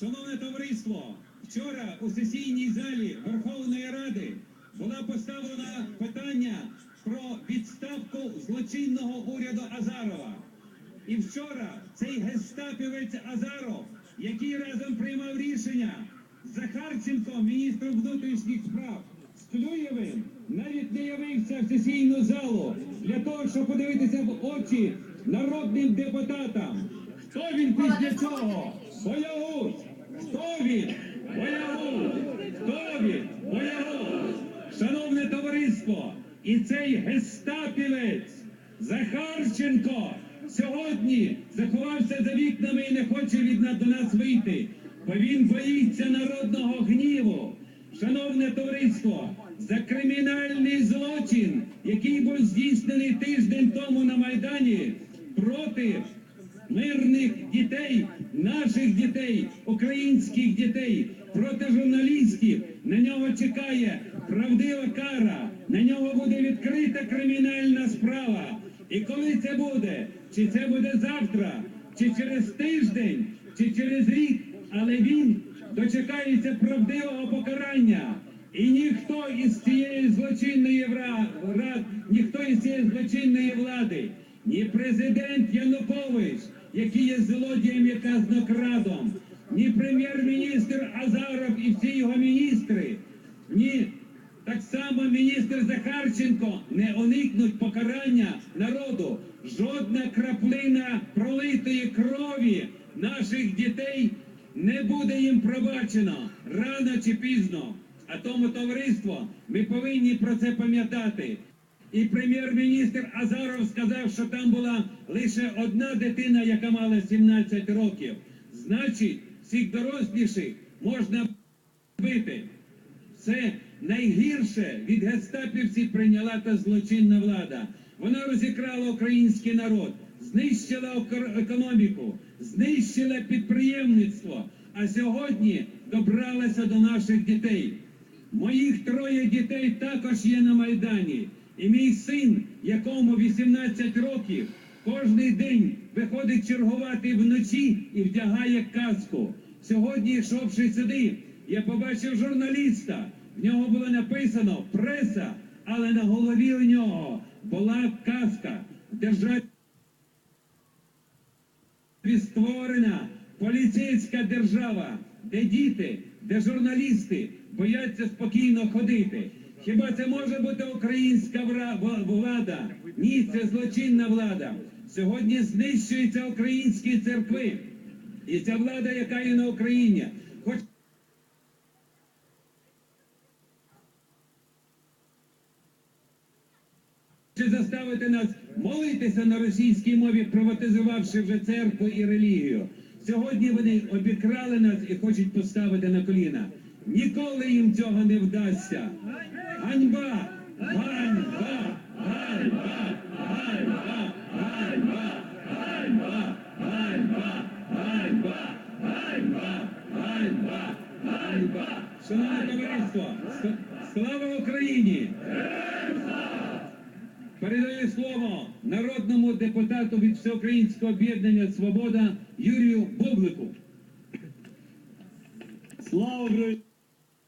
Шановне товариство, вчора у сесійній залі Верховної Ради була поставлена питання про відставку злочинного уряду Азарова. І вчора цей гестапівець Азаров, який разом приймав рішення, Захарченко, міністр внутрішніх справ, з Клюєвим навіть не явився в сесійну залу для того, щоб подивитися в очі народним депутатам. Хто він після цього? Боягуз! Хто він? Боягуз! Хто він? Боягуз! Шановне товариство, і цей гестапівець Захарченко сьогодні заховався за вікнами і не хоче від до нас вийти, бо він боїться народного гніву. Шановне товариство, за кримінальний злочин, який був здійснений тиждень тому на Майдані проти мирних дітей, наших дітей, українських дітей, проти журналістів. На нього чекає правдива кара. На нього буде відкрита кримінальна справа. І коли це буде? Чи це буде завтра, чи через тиждень, чи через рік, але він дочекається правдивого покарання. І ніхто із цієї злочинної вра- ніхто із цієї злочинної влади, ні президент Янукович, який є злодієм і казнокрадом, ні прем'єр-міністр Азаров і всі його міністри, ні так само міністр Захарченко не уникнуть покарання народу. Жодна краплина пролитої крові наших дітей не буде їм пробачено рано чи пізно. А тому товариство ми повинні про це пам'ятати. І прем'єр-міністр Азаров сказав, що там була лише одна дитина, яка мала 17 років. Значить, всіх доросліших можна бити. Це найгірше від гестапівців прийняла та злочинна влада. Вона розікрала український народ, знищила економіку, знищила підприємництво, а сьогодні добралася до наших дітей. Моїх троє дітей також є на Майдані. І мій син, якому 18 років, кожний день виходить чергувати вночі і вдягає каску. Сьогодні, йшовши сюди, я побачив журналіста. В нього було написано преса, але на голові у нього була каска. В державі створена поліцейська держава, де діти, де журналісти бояться спокійно ходити. Хіба це може бути українська влада? Ні, це злочинна влада. Сьогодні знищуються українські церкви. І ця влада, яка є на Україні, хоч Чи заставити нас молитися на російській мові, приватизувавши вже церкву і релігію? Сьогодні вони обікрали нас і хочуть поставити на коліна. Ніколи їм цього не вдасться. Ганьба! Ганьба! Ганьба! Ганьба! Ганьба! Ганьба! Ганьба! Ганьба! Ганьба! Ганьба! Ганьба! Шановне товариство! Слава Україні! Передаю слово народному депутату від Всеукраїнського об'єднання Свобода Юрію Бублику. Слава Україні!